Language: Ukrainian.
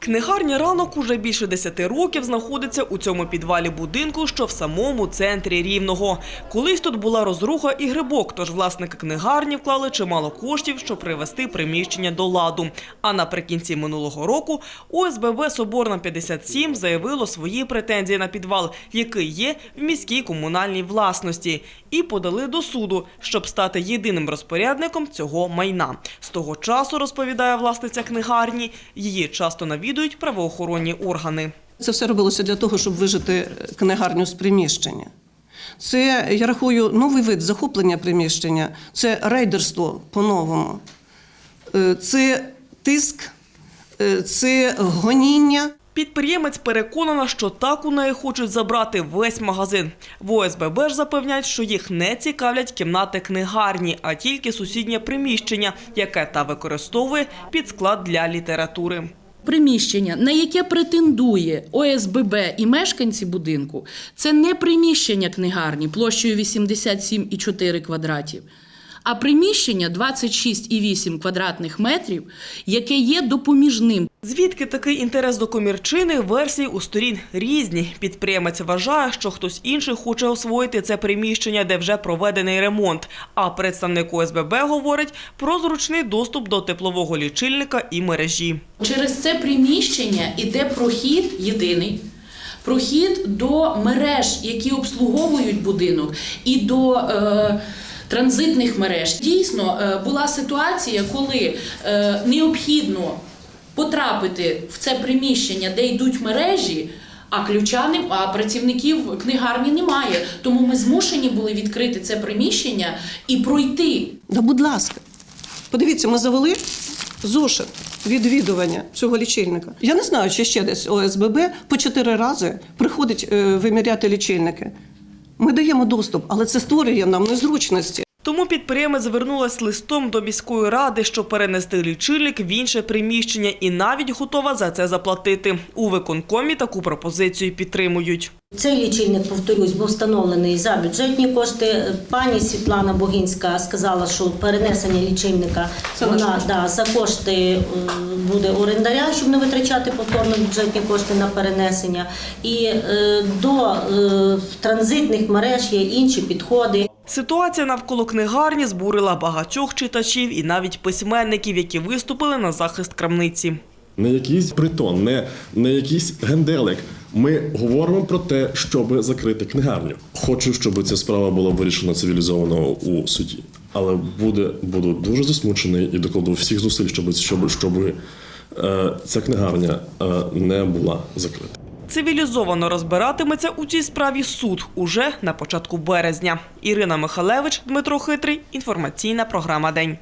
Книгарня ранок уже більше 10 років знаходиться у цьому підвалі будинку, що в самому центрі Рівного. Колись тут була розруха і грибок, тож власники книгарні вклали чимало коштів, щоб привести приміщення до ладу. А наприкінці минулого року ОСББ Соборна 57 заявило свої претензії на підвал, який є в міській комунальній власності, і подали до суду, щоб стати єдиним розпорядником цього майна. З того часу, розповідає власниця книгарні, її часто навідують правоохоронні органи. Це все робилося для того, щоб вижити книгарню з приміщення. Це, я рахую, новий вид захоплення приміщення, це рейдерство по-новому. Е, Це тиск, е, це гоніння. Підприємець переконана, що так у неї хочуть забрати весь магазин. В ОСББ ж запевняють, що їх не цікавлять кімнати книгарні, а тільки сусіднє приміщення, яке та використовує під склад для літератури. Приміщення, на яке претендує ОСББ і мешканці будинку, це не приміщення книгарні площею 87,4 квадратів, а приміщення 26,8 квадратних метрів, яке є допоміжним Звідки такий інтерес до комірчини? Версії у сторін різні. Підприємець вважає, що хтось інший хоче освоїти це приміщення, де вже проведений ремонт. А представник ОСББ говорить про зручний доступ до теплового лічильника і мережі. Через це приміщення іде прохід єдиний. Прохід до мереж, які обслуговують будинок, і до е, транзитних мереж. Дійсно, е, була ситуація, коли е, необхідно потрапити в це приміщення, де йдуть мережі. А ключа не а працівників книгарні немає. Тому ми змушені були відкрити це приміщення і пройти Да, будь ласка, подивіться, ми завели зошит відвідування цього лічильника. Я не знаю, чи ще десь ОСББ по чотири рази приходить е, виміряти лічильники. Ми даємо доступ, але це створює нам незручності. Тому підприємець звернулась листом до міської ради, щоб перенести лічильник в інше приміщення і навіть готова за це заплатити. У виконкомі таку пропозицію підтримують. Цей лічильник, повторюсь, був встановлений за бюджетні кошти. Пані Світлана Богінська сказала, що перенесення лічильника Це вона да, за кошти е, буде орендаря, щоб не витрачати повторно бюджетні кошти на перенесення. І е, до е, транзитних мереж є інші підходи. Ситуація навколо книгарні збурила багатьох читачів і навіть письменників, які виступили на захист крамниці. не якийсь притон, не, не якийсь генделик. Ми говоримо про те, щоб закрити книгарню. Хочу, щоб ця справа була вирішена цивілізовано у суді. Але буде, буду дуже засмучений і докладу всіх зусиль, щоб, щоб, щоб е, ця книгарня е, не була закрита. Цивілізовано розбиратиметься у цій справі суд уже на початку березня. Ірина Михалевич, Дмитро Хитрий. Інформаційна програма День.